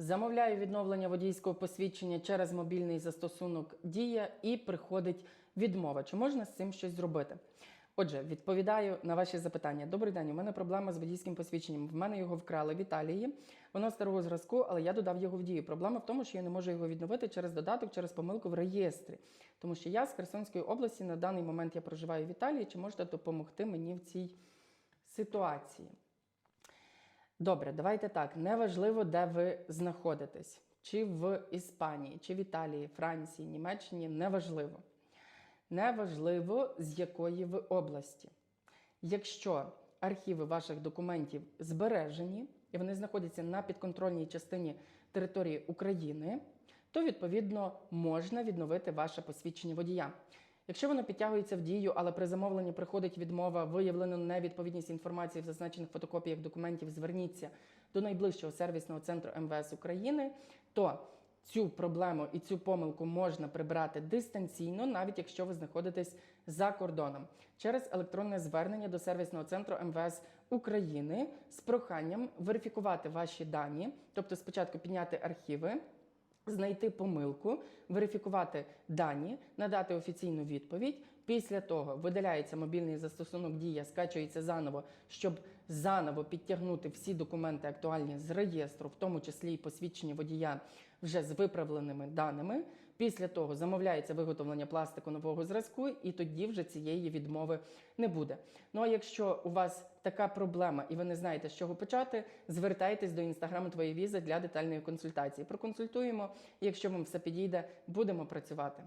Замовляю відновлення водійського посвідчення через мобільний застосунок Дія і приходить відмова. Чи можна з цим щось зробити? Отже, відповідаю на ваші запитання. Добрий день. У мене проблема з водійським посвідченням. В мене його вкрали в Італії. Воно старого зразку, але я додав його в дію. Проблема в тому, що я не можу його відновити через додаток, через помилку в реєстрі. Тому що я з Херсонської області на даний момент я проживаю в Італії. Чи можете допомогти мені в цій ситуації? Добре, давайте так. Неважливо, де ви знаходитесь, чи в Іспанії, чи в Італії, Франції, Німеччині, неважливо. Неважливо, з якої ви області. Якщо архіви ваших документів збережені і вони знаходяться на підконтрольній частині території України, то відповідно можна відновити ваше посвідчення водія. Якщо воно підтягується в дію, але при замовленні приходить відмова, виявлено невідповідність інформації в зазначених фотокопіях документів, зверніться до найближчого сервісного центру МВС України, то цю проблему і цю помилку можна прибрати дистанційно, навіть якщо ви знаходитесь за кордоном, через електронне звернення до сервісного центру МВС України з проханням верифікувати ваші дані, тобто спочатку підняти архіви знайти помилку, верифікувати дані, надати офіційну відповідь. Після того видаляється мобільний застосунок Дія, скачується заново, щоб заново підтягнути всі документи актуальні з реєстру, в тому числі і посвідчення водія вже з виправленими даними. Після того замовляється виготовлення пластику нового зразку, і тоді вже цієї відмови не буде. Ну а якщо у вас така проблема і ви не знаєте, з чого почати, звертайтесь до інстаграму твоєї візи для детальної консультації. Проконсультуємо. Якщо вам все підійде, будемо працювати.